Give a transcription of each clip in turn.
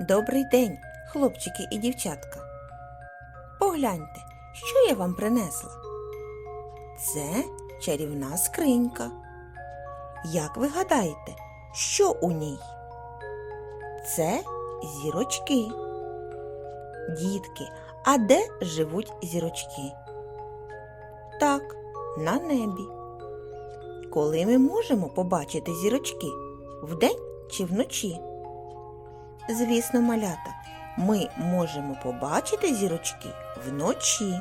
Добрий день, хлопчики і дівчатка. Погляньте, що я вам принесла. Це чарівна скринька. Як ви гадаєте, що у ній? Це зірочки. Дітки, а де живуть зірочки? Так, на небі. Коли ми можемо побачити зірочки? Вдень чи вночі? Звісно, малята, ми можемо побачити зірочки вночі.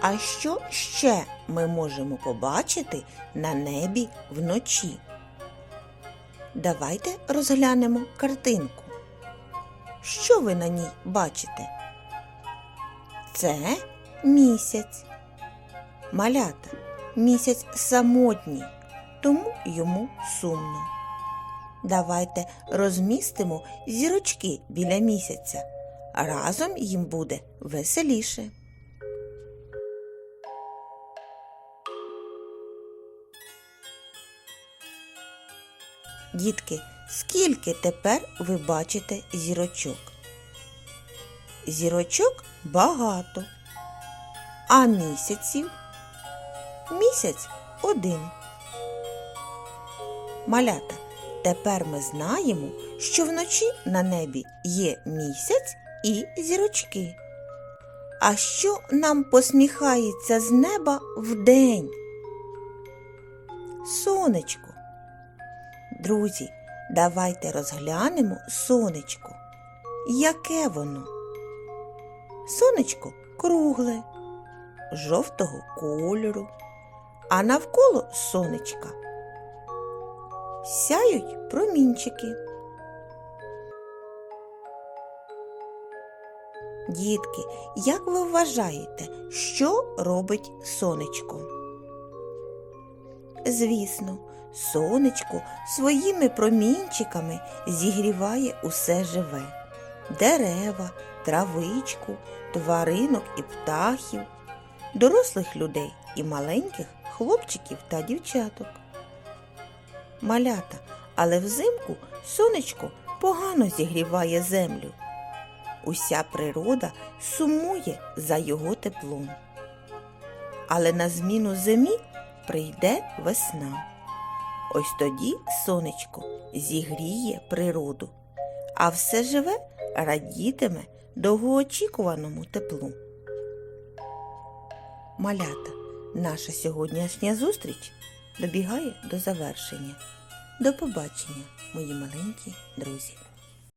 А що ще ми можемо побачити на небі вночі? Давайте розглянемо картинку. Що ви на ній бачите? Це місяць. Малята, місяць самотній, тому йому сумно. Давайте розмістимо зірочки біля місяця. Разом їм буде веселіше. Дітки, скільки тепер ви бачите зірочок? Зірочок багато, а місяців місяць один. Малята, тепер ми знаємо, що вночі на небі є місяць і зірочки. А що нам посміхається з неба вдень? Сонечко. Друзі, давайте розглянемо сонечко. Яке воно? Сонечко кругле, жовтого кольору, а навколо сонечка сяють промінчики. Дітки, як ви вважаєте, що робить сонечко? Звісно, сонечко своїми промінчиками зігріває усе живе дерева, травичку, тваринок і птахів, дорослих людей і маленьких хлопчиків та дівчаток. Малята, але взимку сонечко погано зігріває землю. Уся природа сумує за його теплом. Але на зміну зимі прийде весна. Ось тоді сонечко зігріє природу, а все живе радітиме довгоочікуваному теплу. Малята, наша сьогоднішня зустріч добігає до завершення. До побачення, мої маленькі друзі!